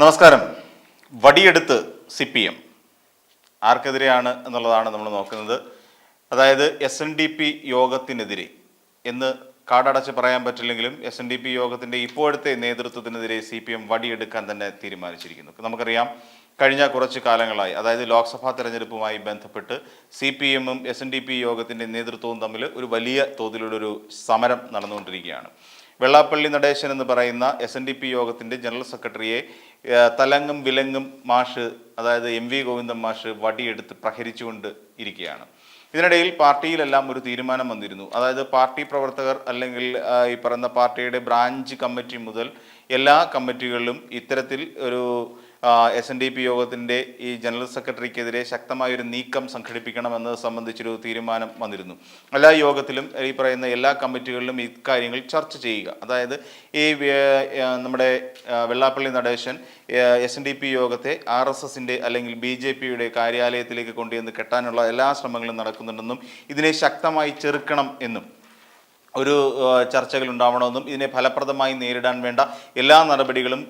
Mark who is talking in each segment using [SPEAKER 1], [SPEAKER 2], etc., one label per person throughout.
[SPEAKER 1] നമസ്കാരം വടിയെടുത്ത് C P M ആർക്കെതിരെയാണ് എന്നുള്ളതാണ് നമ്മൾ നോക്കുന്നത് അതായത് എസ് എൻ ഡി പി യോഗത്തിനെതിരെ എന്ന് കാടടച്ച് പറയാൻ പറ്റില്ലെങ്കിലും എസ് എൻ ഡി പി യോഗത്തിൻ്റെ ഇപ്പോഴത്തെ നേതൃത്വത്തിനെതിരെ സി പി എം വടിയെടുക്കാൻ തന്നെ തീരുമാനിച്ചിരിക്കുന്നു നമുക്കറിയാം കഴിഞ്ഞ കുറച്ച് കാലങ്ങളായി അതായത് ലോക്സഭാ തെരഞ്ഞെടുപ്പുമായി ബന്ധപ്പെട്ട് സി പി എമ്മും എസ് എൻ ഡി പി യോഗത്തിൻ്റെ നേതൃത്വവും തമ്മിൽ ഒരു വലിയ തോതിലുള്ളൊരു സമരം നടന്നുകൊണ്ടിരിക്കുകയാണ് വെള്ളാപ്പള്ളി നടേശൻ എന്ന് പറയുന്ന എസ് എൻ ഡി പി യോഗത്തിൻ്റെ ജനറൽ സെക്രട്ടറിയെ തലങ്ങും വിലങ്ങും മാഷ് അതായത് എം വി ഗോവിന്ദൻ മാഷ് വടിയെടുത്ത് പ്രഹരിച്ചുകൊണ്ട് ഇരിക്കുകയാണ് ഇതിനിടയിൽ പാർട്ടിയിലെല്ലാം ഒരു തീരുമാനം വന്നിരുന്നു അതായത് പാർട്ടി പ്രവർത്തകർ അല്ലെങ്കിൽ ഈ പറയുന്ന പാർട്ടിയുടെ ബ്രാഞ്ച് കമ്മിറ്റി മുതൽ എല്ലാ കമ്മിറ്റികളിലും ഇത്തരത്തിൽ ഒരു എസ് എൻ ഡി പി യോഗത്തിൻ്റെ ഈ ജനറൽ സെക്രട്ടറിക്കെതിരെ ശക്തമായൊരു നീക്കം സംഘടിപ്പിക്കണമെന്നത് സംബന്ധിച്ചൊരു തീരുമാനം വന്നിരുന്നു എല്ലാ യോഗത്തിലും ഈ പറയുന്ന എല്ലാ കമ്മിറ്റികളിലും ഇക്കാര്യങ്ങൾ ചർച്ച ചെയ്യുക അതായത് ഈ നമ്മുടെ Vellappally Natesan S N D P യോഗത്തെ ആർ എസ് എസിൻ്റെ അല്ലെങ്കിൽ ബി ജെ പിയുടെ കാര്യാലയത്തിലേക്ക് കൊണ്ടുവന്ന് കെട്ടാനുള്ള എല്ലാ ശ്രമങ്ങളും നടക്കുന്നുണ്ടെന്നും ഇതിനെ ശക്തമായി ചെറുക്കണം എന്നും ഒരു ചർച്ചകൾ ഉണ്ടാവണമെന്നും ഇതിനെ ഫലപ്രദമായി നേരിടാൻ വേണ്ട എല്ലാ നടപടികളും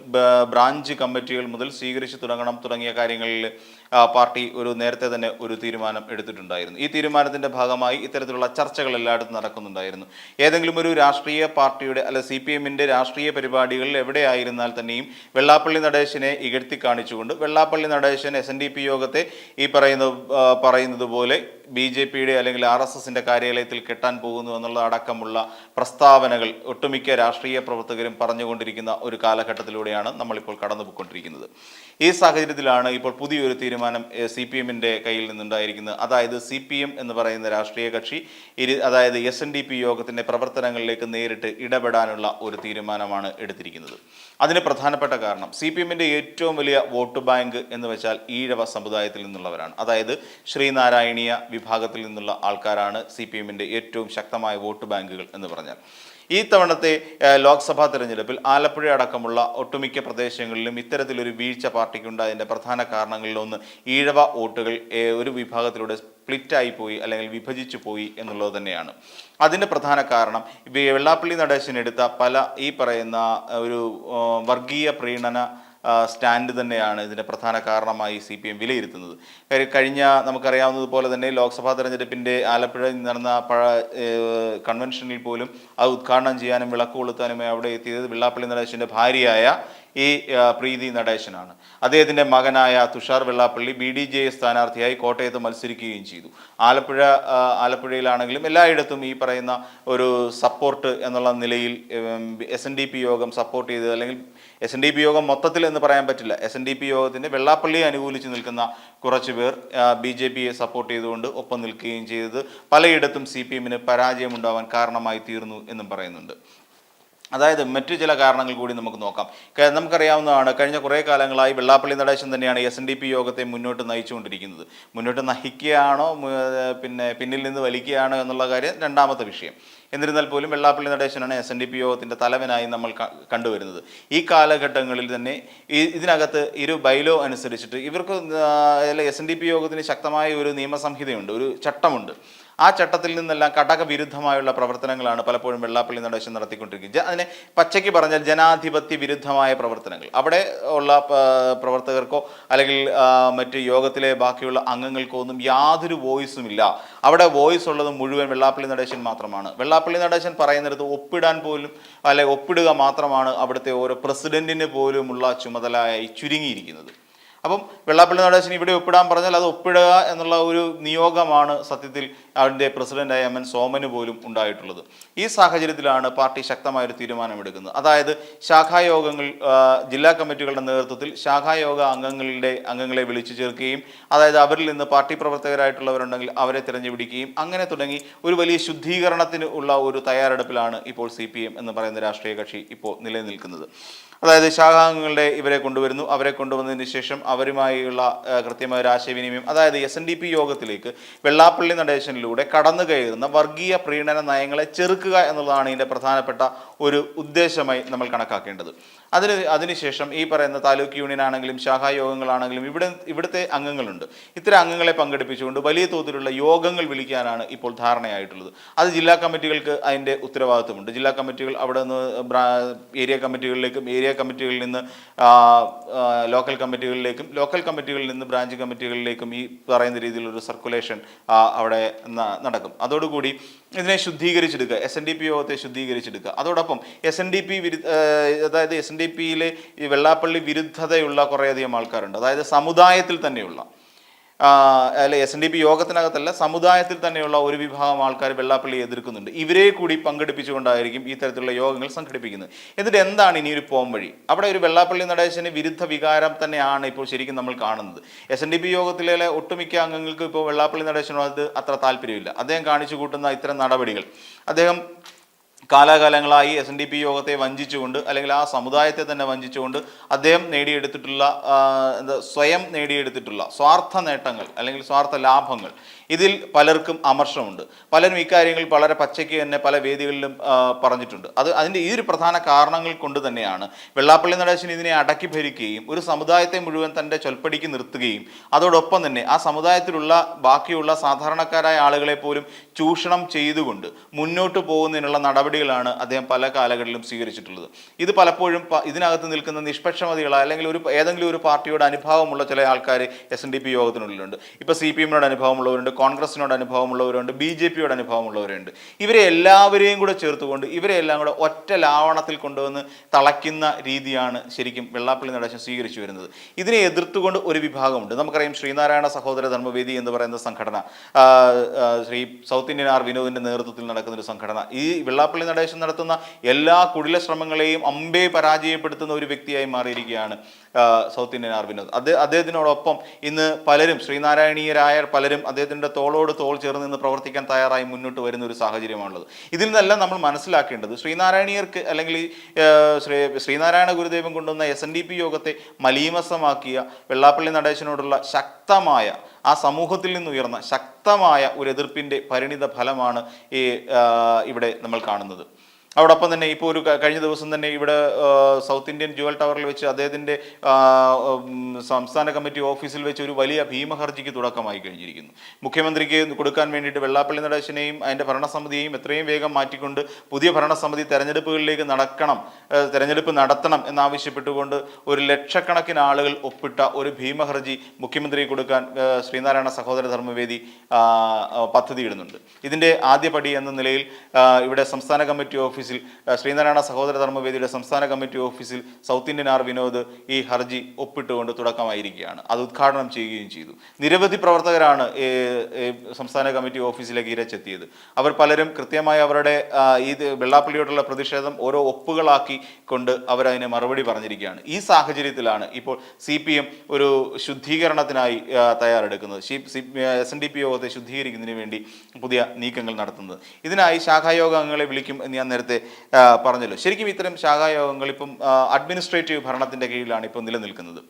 [SPEAKER 1] ബ്രാഞ്ച് കമ്മിറ്റികൾ മുതൽ സ്വീകരിച്ചു തുടങ്ങണം തുടങ്ങിയ കാര്യങ്ങളിൽ പാർട്ടി ഒരു നേരത്തെ തന്നെ ഒരു തീരുമാനം എടുത്തിട്ടുണ്ടായിരുന്നു ഈ തീരുമാനത്തിന്റെ ഭാഗമായി ഇത്തരത്തിലുള്ള ചർച്ചകൾ എല്ലായിടത്തും നടക്കുന്നുണ്ടായിരുന്നു ഏതെങ്കിലും ഒരു രാഷ്ട്രീയ പാർട്ടിയുടെ അല്ല സി പി എമ്മിൻ്റെ രാഷ്ട്രീയ പരിപാടികളിൽ എവിടെയായിരുന്നാൽ തന്നെയും വെള്ളാപ്പള്ളി നടേശനെ ഇകഴ്ത്തി കാണിച്ചുകൊണ്ട് Vellappally Natesan S N D P യോഗത്തെ ഈ പറയുന്ന പറയുന്നത് പോലെ ബി ജെ പിയുടെ അല്ലെങ്കിൽ ആർ എസ് എസിൻ്റെ കാര്യാലയത്തിൽ കെട്ടാൻ പോകുന്നു എന്നുള്ള അടക്കമുള്ള പ്രസ്താവനകൾ ഒട്ടുമിക്ക രാഷ്ട്രീയ പ്രവർത്തകരും പറഞ്ഞുകൊണ്ടിരിക്കുന്ന ഒരു കാലഘട്ടത്തിലൂടെയാണ് നമ്മളിപ്പോൾ കടന്നു പോയിക്കൊണ്ടിരിക്കുന്നത് ഈ സാഹചര്യത്തിലാണ് ഇപ്പോൾ പുതിയൊരു തീരുമാനം തീരുമാനം സി പി എമ്മിൻ്റെ കയ്യിൽ നിന്നുണ്ടായിരിക്കുന്നത് അതായത് സി പി എം എന്ന് പറയുന്ന രാഷ്ട്രീയ കക്ഷി ഇരു അതായത് എസ് എൻ ഡി പി യോഗത്തിൻ്റെ പ്രവർത്തനങ്ങളിലേക്ക് നേരിട്ട് ഇടപെടാനുള്ള ഒരു തീരുമാനമാണ് എടുത്തിരിക്കുന്നത് അതിന് പ്രധാനപ്പെട്ട കാരണം സി പി എമ്മിൻ്റെ ഏറ്റവും വലിയ വോട്ട് ബാങ്ക് എന്ന് വെച്ചാൽ ഈഴവ സമുദായത്തിൽ നിന്നുള്ളവരാണ് അതായത് ശ്രീനാരായണീയ വിഭാഗത്തിൽ നിന്നുള്ള ആൾക്കാരാണ് സി പി എമ്മിൻ്റെ ഏറ്റവും ശക്തമായ വോട്ട് ബാങ്കുകൾ എന്ന് പറഞ്ഞാൽ ഈ തവണത്തെ ലോക്സഭാ തെരഞ്ഞെടുപ്പിൽ ആലപ്പുഴ അടക്കമുള്ള ഒട്ടുമിക്ക പ്രദേശങ്ങളിലും ഇത്തരത്തിലൊരു വീഴ്ച പാർട്ടിക്കുണ്ടായതിൻ്റെ പ്രധാന കാരണങ്ങളിലൊന്ന് ഈഴവ വോട്ടുകൾ ഒരു വിഭാഗത്തിലൂടെ സ്പ്ലിറ്റായി പോയി അല്ലെങ്കിൽ വിഭജിച്ചു പോയി എന്നുള്ളത് തന്നെയാണ് അതിൻ്റെ പ്രധാന കാരണം വെള്ളാപ്പള്ളി നടേശനെടുത്ത പല ഈ പറയുന്ന ഒരു വർഗീയ പ്രീണന സ്റ്റാൻഡ് തന്നെയാണ് ഇതിൻ്റെ പ്രധാന കാരണമായി സി പി എം വിലയിരുത്തുന്നത് കഴിഞ്ഞ നമുക്കറിയാവുന്നതുപോലെ തന്നെ ലോക്സഭാ തെരഞ്ഞെടുപ്പിൻ്റെ ആലപ്പുഴ നടന്ന പഴ കൺവെൻഷനിൽ പോലും അത് ഉദ്ഘാടനം ചെയ്യാനും വിളക്ക് കൊളുത്താനും അവിടെ എത്തിയത് വെള്ളാപ്പള്ളി നടേശൻ്റെ ഭാര്യയായ ഈ പ്രീതി നടേശനാണ് അദ്ദേഹത്തിൻ്റെ മകനായ Thushar Vellappally B D J സ്ഥാനാർത്ഥിയായി കോട്ടയത്ത് മത്സരിക്കുകയും ചെയ്തു ആലപ്പുഴ ആലപ്പുഴയിലാണെങ്കിലും എല്ലായിടത്തും ഈ പറയുന്ന ഒരു സപ്പോർട്ട് എന്നുള്ള നിലയിൽ എസ് യോഗം സപ്പോർട്ട് ചെയ്ത് അല്ലെങ്കിൽ എസ് എൻ ഡി പി യോഗം മൊത്തത്തിൽ എന്ന് പറയാൻ പറ്റില്ല എസ് എൻ ഡി പി യോഗത്തിൻ്റെ വെള്ളാപ്പള്ളിയെ അനുകൂലിച്ച് നിൽക്കുന്ന കുറച്ച് പേർ ബി ജെ പിയെ സപ്പോർട്ട് ചെയ്തുകൊണ്ട് ഒപ്പം നിൽക്കുകയും ചെയ്തത് പലയിടത്തും സി പി എമ്മിന് പരാജയമുണ്ടാവാൻ കാരണമായി തീർന്നു എന്നും പറയുന്നുണ്ട് അതായത് മറ്റു ചില കാരണങ്ങൾ കൂടി നമുക്ക് നോക്കാം നമുക്കറിയാവുന്നതാണ് കഴിഞ്ഞ കുറേ കാലങ്ങളായി വെള്ളാപ്പള്ളി നടേശൻ തന്നെയാണ് എസ് എൻ ഡി പി യോഗത്തെ മുന്നോട്ട് നയിച്ചുകൊണ്ടിരിക്കുന്നത് മുന്നോട്ട് നയിക്കുകയാണോ പിന്നെ പിന്നിൽ നിന്ന് വലിക്കുകയാണോ എന്നുള്ള കാര്യം രണ്ടാമത്തെ വിഷയം എന്നിരുന്നാൽ പോലും വെള്ളാപ്പള്ളി നടേശനാണ് എസ് എൻ ഡി പി യോഗത്തിൻ്റെ തലവനായി നമ്മൾ കണ്ടുവരുന്നത് ഈ കാലഘട്ടങ്ങളിൽ തന്നെ ഇതിനകത്ത് ഇരു ബൈലോ അനുസരിച്ചിട്ട് ഇവർക്ക് എസ് എൻ ഡി പി യോഗത്തിന് ശക്തമായ ഒരു നിയമസംഹിതയുണ്ട് ഒരു ചട്ടമുണ്ട് ആ ചട്ടത്തിൽ നിന്നെല്ലാം കടകവിരുദ്ധമായുള്ള പ്രവർത്തനങ്ങളാണ് പലപ്പോഴും വെള്ളാപ്പള്ളി നടേശൻ നടത്തിക്കൊണ്ടിരിക്കുന്നത് അതിനെ പച്ചയ്ക്ക് പറഞ്ഞാൽ ജനാധിപത്യ വിരുദ്ധമായ പ്രവർത്തനങ്ങൾ അവിടെ ഉള്ള പ്രവർത്തകർക്കോ അല്ലെങ്കിൽ മറ്റ് യോഗത്തിലെ ബാക്കിയുള്ള അംഗങ്ങൾക്കോ ഒന്നും യാതൊരു വോയിസും ഇല്ല അവിടെ വോയിസ് ഉള്ളത് മുഴുവൻ വെള്ളാപ്പള്ളി നടേശൻ മാത്രമാണ് വെള്ളാപ്പള്ളി നടേശൻ പറയുന്നിടത്ത് ഒപ്പിടാൻ പോലും അല്ലെ ഒപ്പിടുക മാത്രമാണ് അവിടുത്തെ ഓരോ പ്രസിഡന്റിന് പോലുമുള്ള ചുമതലയായി ചുരുങ്ങിയിരിക്കുന്നത് അപ്പം വെള്ളാപ്പള്ളി നടേശൻ ഇവിടെ ഒപ്പിടാൻ പറഞ്ഞാൽ അത് ഒപ്പിടുക എന്നുള്ള ഒരു നിയോഗമാണ് സത്യത്തിൽ അവരുടെ പ്രസിഡന്റായ എം എൻ സോമന് പോലും ഉണ്ടായിട്ടുള്ളത് ഈ സാഹചര്യത്തിലാണ് പാർട്ടി ശക്തമായ ഒരു തീരുമാനമെടുക്കുന്നത് അതായത് ശാഖായോഗങ്ങൾ ജില്ലാ കമ്മിറ്റികളുടെ നേതൃത്വത്തിൽ ശാഖായോഗ അംഗങ്ങളുടെ അംഗങ്ങളെ വിളിച്ചു ചേർക്കുകയും അതായത് അവരിൽ നിന്ന് പാർട്ടി പ്രവർത്തകരായിട്ടുള്ളവരുണ്ടെങ്കിൽ അവരെ തിരഞ്ഞുപിടിക്കുകയും അങ്ങനെ തുടങ്ങി ഒരു വലിയ ശുദ്ധീകരണത്തിന് ഉള്ള ഒരു തയ്യാറെടുപ്പിലാണ് ഇപ്പോൾ സി പി എം എന്ന് പറയുന്ന രാഷ്ട്രീയ കക്ഷി ഇപ്പോൾ നിലനിൽക്കുന്നത് അതായത് ശാഖാംഗങ്ങളുടെ ഇവരെ കൊണ്ടുവരുന്നു അവരെ കൊണ്ടുവന്നതിന് ശേഷം അവരുമായുള്ള കൃത്യമായ ഒരു ആശയവിനിമയം അതായത് എസ് എൻ ഡി പി യോഗത്തിലേക്ക് വെള്ളാപ്പള്ളി നടേശനിലൂടെ കടന്നു കയറുന്ന വർഗീയ പ്രീണന നയങ്ങളെ ചെറുക്കുക എന്നുള്ളതാണ് ഇതിൻ്റെ പ്രധാനപ്പെട്ട ഒരു ഉദ്ദേശമായി നമ്മൾ കണക്കാക്കേണ്ടത് അതിന് അതിനുശേഷം ഈ പറയുന്ന താലൂക്ക് യൂണിയൻ ആണെങ്കിലും ശാഖാ യോഗങ്ങളാണെങ്കിലും ഇവിടെ ഇവിടുത്തെ അംഗങ്ങളുണ്ട് ഇത്തരം അംഗങ്ങളെ പങ്കെടുപ്പിച്ചുകൊണ്ട് വലിയ തോതിലുള്ള യോഗങ്ങൾ വിളിക്കാനാണ് ഇപ്പോൾ ധാരണയായിട്ടുള്ളത് അത് ജില്ലാ കമ്മിറ്റികൾക്ക് അതിൻ്റെ ഉത്തരവാദിത്വമുണ്ട് ജില്ലാ കമ്മിറ്റികൾ അവിടെ നിന്ന് ഏരിയ കമ്മിറ്റികളിലേക്കും ഏരിയ കമ്മിറ്റികളിൽ നിന്ന് ലോക്കൽ കമ്മിറ്റികളിലേക്കും ലോക്കൽ കമ്മിറ്റികളിൽ നിന്ന് ബ്രാഞ്ച് കമ്മിറ്റികളിലേക്കും ഈ പറയുന്ന രീതിയിലൊരു സർക്കുലേഷൻ അവിടെ നടക്കും അതോടുകൂടി ഇതിനെ ശുദ്ധീകരിച്ചെടുക്കുക എസ് എൻ ഡി പി യോഗത്തെ ശുദ്ധീകരിച്ചെടുക്കുക അതോടൊപ്പം എസ് എൻ ഡി പി വിരുദ്ധ അതായത് എസ് എൻ ഡി പിയിലെ ഈ വെള്ളാപ്പള്ളി വിരുദ്ധതയുള്ള കുറേയധികം ആൾക്കാരുണ്ട് അതായത് സമുദായത്തിൽ തന്നെയുള്ള അല്ലെ എസ് എൻ ഡി പി യോഗത്തിനകത്തല്ല സമുദായത്തിൽ തന്നെയുള്ള ഒരു വിഭാഗം ആൾക്കാർ വെള്ളാപ്പള്ളി എതിർക്കുന്നുണ്ട് ഇവരെ കൂടി പങ്കെടുപ്പിച്ചുകൊണ്ടായിരിക്കും ഈ തരത്തിലുള്ള യോഗങ്ങൾ സംഘടിപ്പിക്കുന്നത് എന്നിട്ട് എന്താണ് ഇനി ഒരു പോം വഴി അവിടെ ഒരു വെള്ളാപ്പള്ളി നടേശന് വിരുദ്ധ വികാരം തന്നെയാണ് ഇപ്പോൾ ശരിക്കും നമ്മൾ കാണുന്നത് എസ് എൻ ഡി പി യോഗത്തിലെ ഒട്ടുമിക്ക അംഗങ്ങൾക്ക് ഇപ്പോൾ വെള്ളാപ്പള്ളി നടേശനോട് അത്ര താല്പര്യമില്ല അദ്ദേഹം കാണിച്ചു കൂട്ടുന്ന ഇത്തരം നടപടികൾ അദ്ദേഹം കാലാകാലങ്ങളായി എസ് എൻ ഡി പി യോഗത്തെ വഞ്ചിച്ചുകൊണ്ട് അല്ലെങ്കിൽ ആ സമുദായത്തെ തന്നെ വഞ്ചിച്ചുകൊണ്ട് അദ്ദേഹം നേടിയെടുത്തിട്ടുള്ള എന്താ സ്വയം നേടിയെടുത്തിട്ടുള്ള സ്വാർത്ഥ നേട്ടങ്ങൾ അല്ലെങ്കിൽ സ്വാർത്ഥ ലാഭങ്ങൾ ഇതിൽ പലർക്കും അമർഷമുണ്ട് പലരും ഇക്കാര്യങ്ങൾ വളരെ പച്ചയ്ക്ക് തന്നെ പല വേദികളിലും പറഞ്ഞിട്ടുണ്ട് അത് അതിൻ്റെ ഈ ഒരു പ്രധാന കാരണങ്ങൾ കൊണ്ട് തന്നെയാണ് വെള്ളാപ്പള്ളി നടേശൻ ഇതിനെ അടക്കി ഭരിക്കുകയും ഒരു സമുദായത്തെ മുഴുവൻ തൻ്റെ ചൊൽപ്പടിക്ക് നിർത്തുകയും അതോടൊപ്പം തന്നെ ആ സമുദായത്തിലുള്ള ബാക്കിയുള്ള സാധാരണക്കാരായ ആളുകളെ പോലും ചൂഷണം ചെയ്തുകൊണ്ട് മുന്നോട്ട് പോകുന്നതിനുള്ള നടപടി നടപടികളാണ് അദ്ദേഹം പല കാലഘട്ടത്തിലും സ്വീകരിച്ചിട്ടുള്ളത് ഇത് പലപ്പോഴും ഇതിനകത്ത് നിൽക്കുന്ന നിഷ്പക്ഷമതികളായ അല്ലെങ്കിൽ ഒരു ഏതെങ്കിലും ഒരു പാർട്ടിയോട് അനുഭാവമുള്ള ചില ആൾക്കാർ എസ് എൻ ഡി പി യോഗത്തിനുള്ളിലുണ്ട് ഇപ്പോൾ സി പി എമ്മിനോട് അനുഭവമുള്ളവരുണ്ട് കോൺഗ്രസിനോട് അനുഭവമുള്ളവരുണ്ട് ബി ജെ പിയോട് അനുഭവമുള്ളവരുണ്ട് ഇവരെ എല്ലാവരെയും കൂടെ ചേർത്തുകൊണ്ട് ഇവരെ എല്ലാം കൂടെ ഒറ്റ ലാവണത്തിൽ കൊണ്ടുവന്ന് തളയ്ക്കുന്ന രീതിയാണ് ശരിക്കും വെള്ളാപ്പള്ളി നടേശം സ്വീകരിച്ചു വരുന്നത് ഇതിനെ എതിർത്തുകൊണ്ട് ഒരു വിഭാഗമുണ്ട് നമുക്കറിയാം ശ്രീനാരായണ സഹോദര ധർമ്മവേദി എന്ന് പറയുന്ന സംഘടന ശ്രീ സൗത്ത് ഇന്ത്യൻ ആർ വിനോദിൻ്റെ നേതൃത്വത്തിൽ നടക്കുന്ന ഒരു സംഘടന ഈ വെള്ളാപ്പള്ളി നടേശൻ നടത്തുന്ന എല്ലാ കുടില ശ്രമങ്ങളെയും അമ്പെ പരാജയപ്പെടുത്തുന്ന ഒരു വ്യക്തിയായി മാറിയിരിക്കുകയാണ് സൗത്ത് ഇന്ത്യൻ ആർ വിനോദ് അത് അദ്ദേഹത്തിനോടൊപ്പം ഇന്ന് പലരും ശ്രീനാരായണീയരായ പലരും അദ്ദേഹത്തിൻ്റെ തോളോട് തോൾ ചേർന്ന് നിന്ന് പ്രവർത്തിക്കാൻ തയ്യാറായി മുന്നോട്ട് വരുന്ന ഒരു സാഹചര്യമാണുള്ളത് ഇതിൽ നിന്നെല്ലാം നമ്മൾ മനസ്സിലാക്കേണ്ടത് ശ്രീനാരായണീയർക്ക് അല്ലെങ്കിൽ ശ്രീ ശ്രീനാരായണ ഗുരുദേവൻ കൊണ്ടുവന്ന എസ് എൻ ഡി പി യോഗത്തെ മലീമസമാക്കിയ വെള്ളാപ്പള്ളി നടേശനോടുള്ള ശക്തമായ ആ സമൂഹത്തിൽ നിന്നുയർന്ന ശക്തമായ ഒരു എതിർപ്പിൻ്റെ പരിണിത ഫലമാണ് ഈ ഇവിടെ നമ്മൾ കാണുന്നത് അതോടൊപ്പം തന്നെ ഇപ്പോൾ ഒരു കഴിഞ്ഞ ദിവസം തന്നെ ഇവിടെ സൗത്ത് ഇന്ത്യൻ ജുവൽ ടവറിൽ വെച്ച് അദ്ദേഹത്തിൻ്റെ സംസ്ഥാന കമ്മിറ്റി ഓഫീസിൽ വെച്ച് ഒരു വലിയ ഭീമഹർജിക്ക് തുടക്കമായി കഴിഞ്ഞിരിക്കുന്നു മുഖ്യമന്ത്രിക്ക് കൊടുക്കാൻ വേണ്ടിയിട്ട് വെള്ളാപ്പള്ളി നടേശനെയും അതിൻ്റെ ഭരണസമിതിയെയും എത്രയും വേഗം മാറ്റിക്കൊണ്ട് പുതിയ ഭരണസമിതി തെരഞ്ഞെടുപ്പുകളിലേക്ക് നടക്കണം തെരഞ്ഞെടുപ്പ് നടത്തണം എന്നാവശ്യപ്പെട്ടുകൊണ്ട് ഒരു ലക്ഷക്കണക്കിന് ആളുകൾ ഒപ്പിട്ട ഒരു ഭീമഹർജി മുഖ്യമന്ത്രിക്ക് കൊടുക്കാൻ ശ്രീനാരായണ സഹോദര ധർമ്മവേദി പദ്ധതി ഇടുന്നുണ്ട് ഇതിൻ്റെ ആദ്യപടി എന്ന നിലയിൽ ഇവിടെ സംസ്ഥാന കമ്മിറ്റി ഓഫീസ് ഓഫീസിൽ ശ്രീനാരായണ സഹോദര ധർമ്മവേദിയുടെ സംസ്ഥാന കമ്മിറ്റി ഓഫീസിൽ സൗത്ത് ഇന്ത്യൻ ആർ വിനോദ് ഈ ഹർജി ഒപ്പിട്ടുകൊണ്ട് തുടക്കമായിരിക്കുകയാണ് അത് ഉദ്ഘാടനം ചെയ്യുകയും ചെയ്തു നിരവധി പ്രവർത്തകരാണ് സംസ്ഥാന കമ്മിറ്റി ഓഫീസിലേക്ക് ഇരച്ചെത്തിയത് അവർ പലരും കൃത്യമായി അവരുടെ ഈ വെള്ളാപ്പള്ളിയോടുള്ള പ്രതിഷേധം ഓരോ ഒപ്പുകളാക്കി കൊണ്ട് അവരതിന് മറുപടി പറഞ്ഞിരിക്കുകയാണ് ഈ സാഹചര്യത്തിലാണ് ഇപ്പോൾ സി പി എം ഒരു ശുദ്ധീകരണത്തിനായി തയ്യാറെടുക്കുന്നത് എസ് എൻ ഡി പി യോഗത്തെ ശുദ്ധീകരിക്കുന്നതിന് വേണ്ടി പുതിയ നീക്കങ്ങൾ നടത്തുന്നത് ഇതിനായി അംഗങ്ങളെ വിളിക്കും എന്ന് ഞാൻ നേരത്തെ നേരത്തെ പറഞ്ഞല്ലോ ശരിക്കും ഇത്തരം ശാഖായോഗങ്ങൾ ഇപ്പം അഡ്മിനിസ്ട്രേറ്റീവ് ഭരണത്തിൻ്റെ കീഴിലാണ് ഇപ്പോൾ നിലനിൽക്കുന്നത്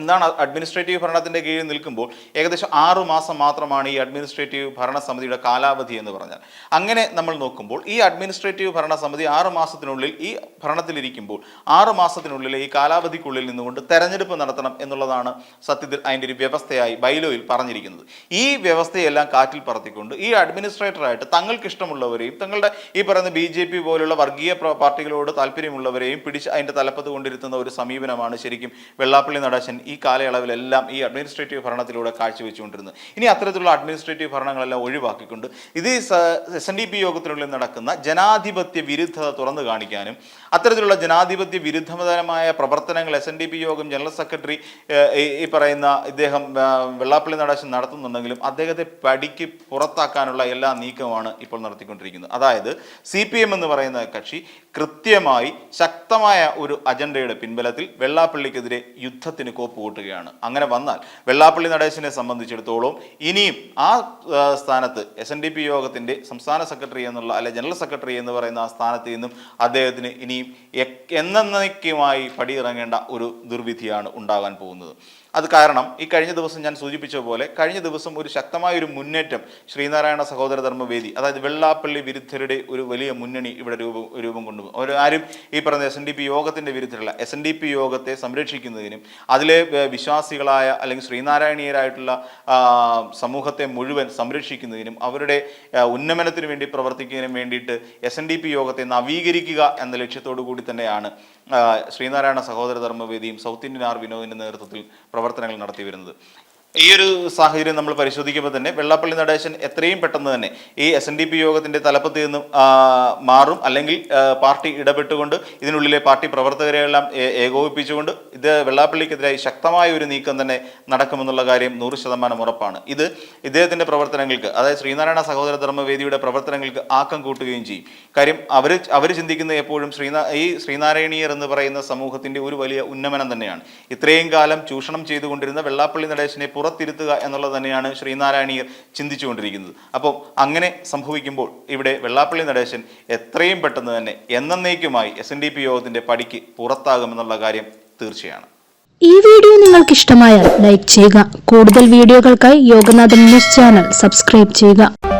[SPEAKER 1] എന്താണ് അഡ്മിനിസ്ട്രേറ്റീവ് ഭരണത്തിൻ്റെ കീഴിൽ നിൽക്കുമ്പോൾ ഏകദേശം ആറു മാസം മാത്രമാണ് ഈ അഡ്മിനിസ്ട്രേറ്റീവ് ഭരണസമിതിയുടെ കാലാവധി എന്ന് പറഞ്ഞാൽ അങ്ങനെ നമ്മൾ നോക്കുമ്പോൾ ഈ അഡ്മിനിസ്ട്രേറ്റീവ് ഭരണസമിതി ആറു മാസത്തിനുള്ളിൽ ഈ ഭരണത്തിലിരിക്കുമ്പോൾ ആറു മാസത്തിനുള്ളിൽ ഈ കാലാവധിക്കുള്ളിൽ നിന്നുകൊണ്ട് തെരഞ്ഞെടുപ്പ് നടത്തണം എന്നുള്ളതാണ് സത്യത്തിൽ അതിൻ്റെ ഒരു വ്യവസ്ഥയായി ബൈലോയിൽ പറഞ്ഞിരിക്കുന്നത് ഈ വ്യവസ്ഥയെല്ലാം കാറ്റിൽ പറത്തിക്കൊണ്ട് ഈ അഡ്മിനിസ്ട്രേറ്ററായിട്ട് തങ്ങൾക്ക് ഇഷ്ടമുള്ളവരെയും തങ്ങളുടെ ഈ പറയുന്ന ബി ജെ പി പോലുള്ള വർഗീയ പാർട്ടികളോട് താല്പര്യമുള്ളവരെയും പിടിച്ച് അതിൻ്റെ തലപ്പത്ത് കൊണ്ടിരുത്തുന്ന ഒരു സമീപനമാണ് ശരിക്കും വെള്ളാപ്പള്ളി നടേശൻ ഈ കാലയളവിലെല്ലാം ഈ അഡ്മിനിസ്ട്രേറ്റീവ് ഭരണത്തിലൂടെ കാഴ്ചവെച്ചുകൊണ്ടിരുന്നു ഇനി അത്തരത്തിലുള്ള അഡ്മിനിസ്ട്രേറ്റീവ് ഭരണങ്ങളെല്ലാം ഒഴിവാക്കിക്കൊണ്ട് ഇത് എസ് എൻ ഡി പി യോഗത്തിനുള്ളിൽ നടക്കുന്ന ജനാധിപത്യ വിരുദ്ധത തുറന്നു കാണിക്കാനും അത്തരത്തിലുള്ള ജനാധിപത്യ വിരുദ്ധതരമായ പ്രവർത്തനങ്ങൾ എസ് എൻ ഡി പി യോഗം ജനറൽ സെക്രട്ടറി ഈ പറയുന്ന ഇദ്ദേഹം വെള്ളാപ്പള്ളി നടാശൻ നടത്തുന്നുണ്ടെങ്കിലും അദ്ദേഹത്തെ പടിക്ക് പുറത്താക്കാനുള്ള എല്ലാ നീക്കമാണ് ഇപ്പോൾ നടത്തിക്കൊണ്ടിരിക്കുന്നത് അതായത് സി പി എം എന്ന് പറയുന്ന കക്ഷി കൃത്യമായി ശക്തമായ ഒരു അജണ്ടയുടെ പിൻബലത്തിൽ വെള്ളാപ്പള്ളിക്കെതിരെ യുദ്ധത്തിന് കോപ്പ് കൂട്ടുകയാണ് അങ്ങനെ വന്നാൽ വെള്ളാപ്പള്ളി നടേശനെ സംബന്ധിച്ചിടത്തോളം ഇനിയും ആ സ്ഥാനത്ത് എസ് എൻ ഡി പി യോഗത്തിൻ്റെ സംസ്ഥാന സെക്രട്ടറി എന്നുള്ള അല്ലെ ജനറൽ സെക്രട്ടറി എന്ന് പറയുന്ന ആ സ്ഥാനത്ത് നിന്നും അദ്ദേഹത്തിന് ഇനിയും എന്നേക്കുമായി പടിയിറങ്ങേണ്ട ഒരു ദുർവിധിയാണ് ഉണ്ടാകാൻ പോകുന്നത് അത് കാരണം ഈ കഴിഞ്ഞ ദിവസം ഞാൻ സൂചിപ്പിച്ച പോലെ കഴിഞ്ഞ ദിവസം ഒരു ശക്തമായ ഒരു മുന്നേറ്റം ശ്രീനാരായണ സഹോദര ധർമ്മവേദി അതായത് വെള്ളാപ്പള്ളി വിരുദ്ധരുടെ ഒരു വലിയ മുന്നണി ഇവിടെ രൂപം രൂപം കൊണ്ടുപോകും അവർ ആരും ഈ പറഞ്ഞ എസ് എൻ ഡി പി യോഗത്തിൻ്റെ വിരുദ്ധരല്ല എസ് എൻ ഡി പി യോഗത്തെ സംരക്ഷിക്കുന്നതിനും അതിലെ വിശ്വാസികളായ അല്ലെങ്കിൽ ശ്രീനാരായണീയരായിട്ടുള്ള സമൂഹത്തെ മുഴുവൻ സംരക്ഷിക്കുന്നതിനും അവരുടെ ഉന്നമനത്തിന് വേണ്ടി പ്രവർത്തിക്കുന്നതിനും വേണ്ടിയിട്ട് എസ് എൻ ഡി പി യോഗത്തെ നവീകരിക്കുക എന്ന ലക്ഷ്യത്തോടു കൂടി തന്നെയാണ് ശ്രീനാരായണ സഹോദര ധർമ്മവേദിയും സൗത്ത് ഇന്ത്യൻ ആർ വിനോദിൻ്റെ നേതൃത്വത്തിൽ പ്രവർ പ്രവർത്തനങ്ങൾ നടത്തി വരുന്നത് ഈ ഒരു സാഹചര്യം നമ്മൾ പരിശോധിക്കുമ്പോൾ തന്നെ വെള്ളാപ്പള്ളി നടേശൻ എത്രയും പെട്ടെന്ന് തന്നെ ഈ എസ് എൻ ഡി പി യോഗത്തിന്റെ തലപ്പത്തിൽ നിന്നും മാറും അല്ലെങ്കിൽ പാർട്ടി ഇടപെട്ടുകൊണ്ട് ഇതിനുള്ളിലെ പാർട്ടി പ്രവർത്തകരെയെല്ലാം ഏകോപിപ്പിച്ചുകൊണ്ട് ഇത് വെള്ളാപ്പള്ളിക്കെതിരായി ശക്തമായ ഒരു നീക്കം തന്നെ നടക്കുമെന്നുള്ള കാര്യം നൂറ് ശതമാനം ഉറപ്പാണ് ഇത് ഇദ്ദേഹത്തിന്റെ പ്രവർത്തനങ്ങൾക്ക് അതായത് ശ്രീനാരായണ സഹോദര ധർമ്മവേദിയുടെ പ്രവർത്തനങ്ങൾക്ക് ആക്കം കൂട്ടുകയും ചെയ്യും കാര്യം അവർ അവർ ചിന്തിക്കുന്ന എപ്പോഴും ശ്രീനാ ഈ ശ്രീനാരായണീയർ എന്ന് പറയുന്ന സമൂഹത്തിന്റെ ഒരു വലിയ ഉന്നമനം തന്നെയാണ് ഇത്രയും കാലം ചൂഷണം ചെയ്തുകൊണ്ടിരുന്ന വെള്ളാപ്പള്ളി നടേശനെ പുറത്തിരുത്തുക എന്നുള്ളത് തന്നെയാണ് ശ്രീനാരായണീയർ ചിന്തിച്ചുകൊണ്ടിരിക്കുന്നത് അപ്പോൾ അങ്ങനെ സംഭവിക്കുമ്പോൾ ഇവിടെ വെള്ളാപ്പള്ളി നടേശൻ എത്രയും പെട്ടെന്ന് തന്നെ എന്നേക്കുമായി എസ് എൻ ഡി പി യോഗത്തിന്റെ പടിക്ക് പുറത്താകുമെന്നുള്ള കാര്യം തീർച്ചയാണ്
[SPEAKER 2] ഈ വീഡിയോ നിങ്ങൾക്ക് ഇഷ്ടമായാൽ ലൈക്ക് ചെയ്യുക കൂടുതൽ വീഡിയോകൾക്കായി യോഗനാഥൻ ന്യൂസ് ചാനൽ സബ്സ്ക്രൈബ് ചെയ്യുക